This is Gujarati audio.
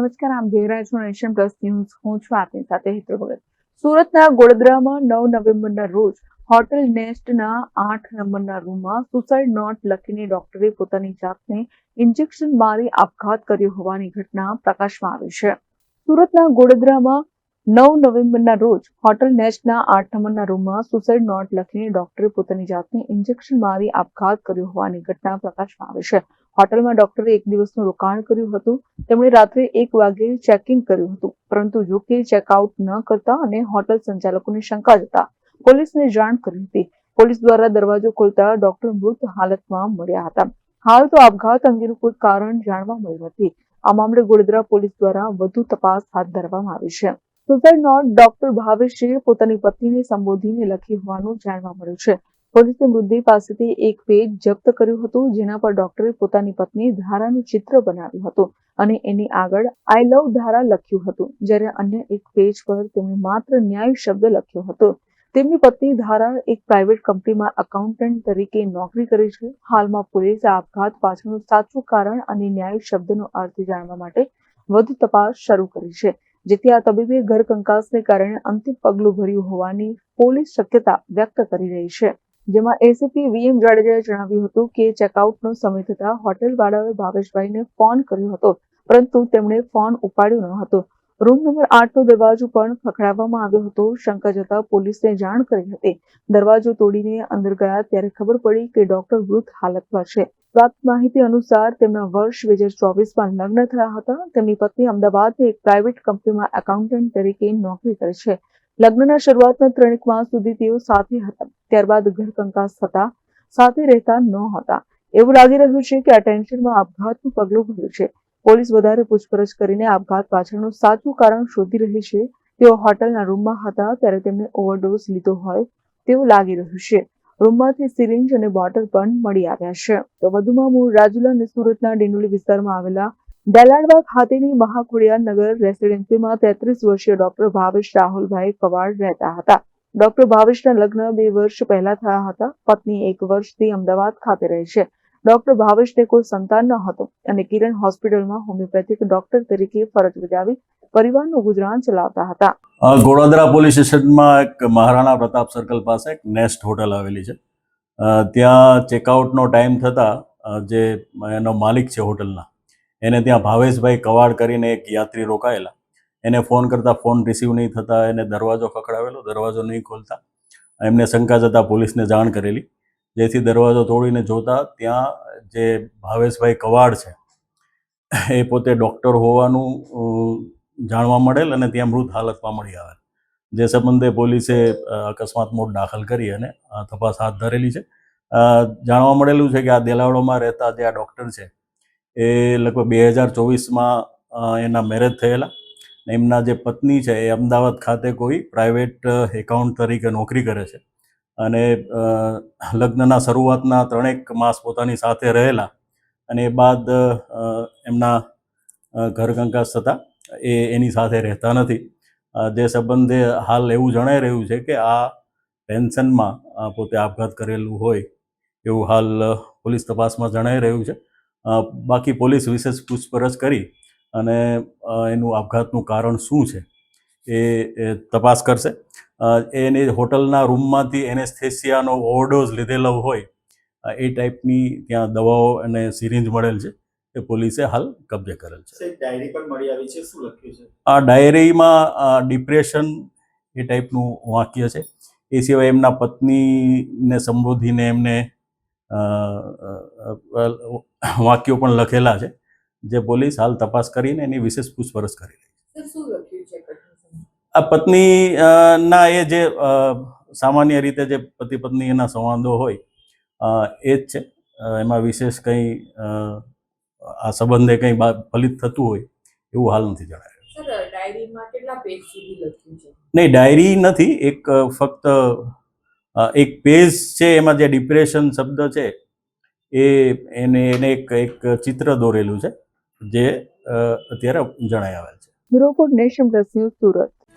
નમસ્કાર, આમ જોઈ છો નેશન પ્લસ ન્યૂઝ. હું છું આપની સાથે હેતલ ભગત. સુરતના ગોડદરામાં નવ નવેમ્બરના રોજ હોટેલ નેસ્ટના આઠ નંબરના રૂમમાં સુસાઇડ નોટ લખીને ડોક્ટરે પોતાની જાતને ઇન્જેક્શન મારી આપઘાત કર્યો હોવાની ઘટના પ્રકાશમાં આવી છે. સુરતના ગોડદરામાં નવ નવેમ્બરના રોજ હોટલ નેચના આઠ નંબરના રૂમમાં સુસાઇડ નોટ લખીને ડોક્ટરે પોતાની જાતને ઇન્જેક્શન મારી આપઘાત કર્યો હોવાની ઘટના પ્રકાશમાં આવી છે. હોટલમાં ડોક્ટરે એક દિવસનું રોકાણ કર્યું હતું. તેમણે રાત્રે એક વાગે ચેક ઇન કર્યું હતું. પરંતુ જો ચેકઆઉટ ન કરતા અને હોટલ સંચાલકોની શંકા જતા પોલીસને જાણ કરી હતી. પોલીસ દ્વારા દરવાજો ખોલતા ડોક્ટર મૃત હાલતમાં મળ્યા હતા. હાલ તો આપઘાત અંગેનું કોઈ કારણ જાણવા મળ્યું નથી. આ મામલે ગોધરા પોલીસ દ્વારા વધુ તપાસ હાથ ધરવામાં આવી છે. સુસાઇડ ડોક્ટર ભાવેશે પોતાની પત્નીને સંબોધીને લખી હોવાનું જાણવા મળ્યું છે. પોલીસે મૃતદેહ પાસેથી એક પેજ જપ્ત કર્યું હતું, જેના પર ડોક્ટરે પોતાની પત્ની ધારાનું ચિત્ર બનાવ્યું હતું અને એની આગળ આઈ લવ ધારા લખ્યું હતું, જ્યારે અન્ય એક પેજ પર તેમણે માત્ર ન્યાય શબ્દ લખ્યો હતો. તેમની પત્ની ધારા એક પ્રાઇવેટ કંપનીમાં એકાઉન્ટન્ટ તરીકે નોકરી કરે છે. હાલમાં પોલીસે આપઘાત પાછળનું સાચું કારણ અને ન્યાય શબ્દનો અર્થ જાણવા માટે વધુ તપાસ શરૂ કરી છે. જેથી આ તબીબે ઘર કંકાસને કારણે અંતિમ પગલું ભર્યું હોવાની પોલીસ શક્યતા વ્યક્ત કરી રહી છે. જેમાં એસીપી વીએમ જાડેજાએ જણાવ્યું હતું કે ચેકઆઉટનો સમય થતા હોટેલવાળાએ ભાવેશભાઈને ફોન કર્યો હતો, પરંતુ તેમણે ફોન ઉપાડ્યો ન હતો. રૂમ નંબર આઠનો દરવાજો પણ ખખડાવવામાં આવ્યો હતો. શંકા જતા પોલીસને જાણ કરી હતી. દરવાજો તોડીને અંદર ગયા ત્યારે ખબર પડી કે ડોક્ટર વૃદ્ધ હાલતમાં છે. પ્રાપ્ત માહિતી અનુસાર તેમના વર્ષ બે હજાર ચોવીસમાં લગ્ન થયા હતા. તેમની પત્ની અમદાવાદની એક પ્રાઇવેટ કંપનીમાં એકાઉન્ટન્ટ તરીકે નોકરી કરે છે. લગ્નના શરૂઆતના ત્રણેક માસ સુધી તેઓ સાથે હતા. ત્યારબાદ ઘર કંકાસ થતા સાથે રહેતા ન હતા એવું લાગી રહ્યું છે કે આ ટેન્શનમાં આપઘાતનું પગલું ભર્યું છે. પોલીસ વધારે પૂછપરછ કરીને આપઘાત પાછળનું સાચું કારણ શોધી રહી છે. તેઓ હોટલના રૂમમાં હતા ત્યારે તેમને ઓવરડોઝ લીધો હોય તેવું લાગી રહ્યું છે. રૂમમાંથી સિરિંજ અને બોટલ પણ મળી આવ્યા છે. તો વધુમાં મૂળ રાજુલા અને સુરતના ડિંડોલી વિસ્તારમાં આવેલા દલાડવા ખાતેની મહાખોડિયા નગર રેસિડેન્સીમાં તેત્રીસ વર્ષીય ડોક્ટર ભાવેશ રાહુલભાઈ કવાડ રહેતા હતા. ડોક્ટર ભાવેશના લગ્ન બે વર્ષ પહેલા થયા હતા. પત્ની એક વર્ષથી અમદાવાદ ખાતે રહે છે. ડોક્ટર ભાવેશને કોઈ સંતાન ન હતો અને કિરણ હોસ્પિટલમાં હોમિયોપેથિક ડોક્ટર તરીકે ફરજ બજાવી પરિવારનું ગુજરાન ચલાવતા હતા. ગોળોદરા પોલીસ સ્ટેશનમાં એક મહારાણા પ્રતાપ સર્કલ પાસે એક નેસ્ટ હોટલ આવેલી છે. ત્યાં ચેકઆઉટનો ટાઈમ થતાં જે એનો માલિક છે હોટલના, એને ત્યાં ભાવેશભાઈ કવાડ કરીને એક યાત્રી રોકાયેલા. એને ફોન કરતાં ફોન રિસીવ નહીં થતાં એને દરવાજો ખખડાવેલો, દરવાજો નહીં ખોલતા. એમને શંકા જતાં પોલીસને જાણ કરેલી. જેથી દરવાજો તોડીને જોતા ત્યાં જે ભાવેશભાઈ કવાડ છે, એ પોતે ડૉક્ટર હોવાનું જાણવા મળેલ અને ત્યાં મૃત હાલતમાં મળી આવેલ. જે સંબંધે પોલીસે અકસ્માત મોડ દાખલ કરી અને તપાસ હાથ ધરેલી છે. જાણવા મળેલું છે કે આ દેલાવડોમાં રહેતા જે આ ડૉક્ટર છે, એ લગભગ બે હજાર ચોવીસમાં એના મેરેજ થયેલા. એમના જે પત્ની છે, એ અમદાવાદ ખાતે કોઈ પ્રાઇવેટ એકાઉન્ટ તરીકે નોકરી કરે છે. અને લગ્નના શરૂઆતના ત્રણેક માસ પોતાની સાથે રહેલા અને એ બાદ એમના ઘર કંકાસ થતાં એ એની સાથે રહેતા નથી. જે સંબંધે હાલ એવું જણાઈ રહ્યું છે કે આ પેન્શનમાં પોતે આપઘાત કરેલું હોય એવું હાલ પોલીસ તપાસમાં જણાઈ રહ્યું છે. બાકી પોલીસ વિશેષ પૂછપરછ કરી અને એનું આપઘાતનું કારણ શું છે? એ એ તપાસ કરશે. એને હોટલના રૂમમાંથી એનેસ્થેસિયાનો ઓવરડોઝ લીધેલો હોય એ ટાઈપની ત્યાં દવાઓ અને સિરિંજ મળેલ છે. એ પોલીસે હાલ કબજે કરેલ છે. ડાયરી પણ મળી આવી છે. શું લખ્યું છે? આ ડાયરીમાં ડિપ્રેશન એ ટાઈપનું વાક્ય છે. એ સિવાય એમના પત્નીને સંબોધીને એમને વાક્યો પણ લખેલા છે. જે પોલીસ હાલ તપાસ કરીને એની વિશેષ પૂછપરછ કરી રહી છે? આ પત્ની ના એ જે સામાન્ય રીતે જે પતિ પત્ની એના સંવાદો હોય એ જ છે. એમાં વિશેષ કંઈ આ સંબંધે કંઈ ફલિત થતું હોય એવું હાલ નથી જણાય. સર ડાયરીમાં કેટલા પેજ સુધી લખ્યું છે? નહીં ડાયરી નથી. એક ફક્ત એક પેજ છે એમાં જે ડિપ્રેશન શબ્દ છે એ એને એને એક એક ચિત્ર દોરેલું છે જે અત્યારે જણાય આવેલ છે. Bureau Nation Plus News Surat.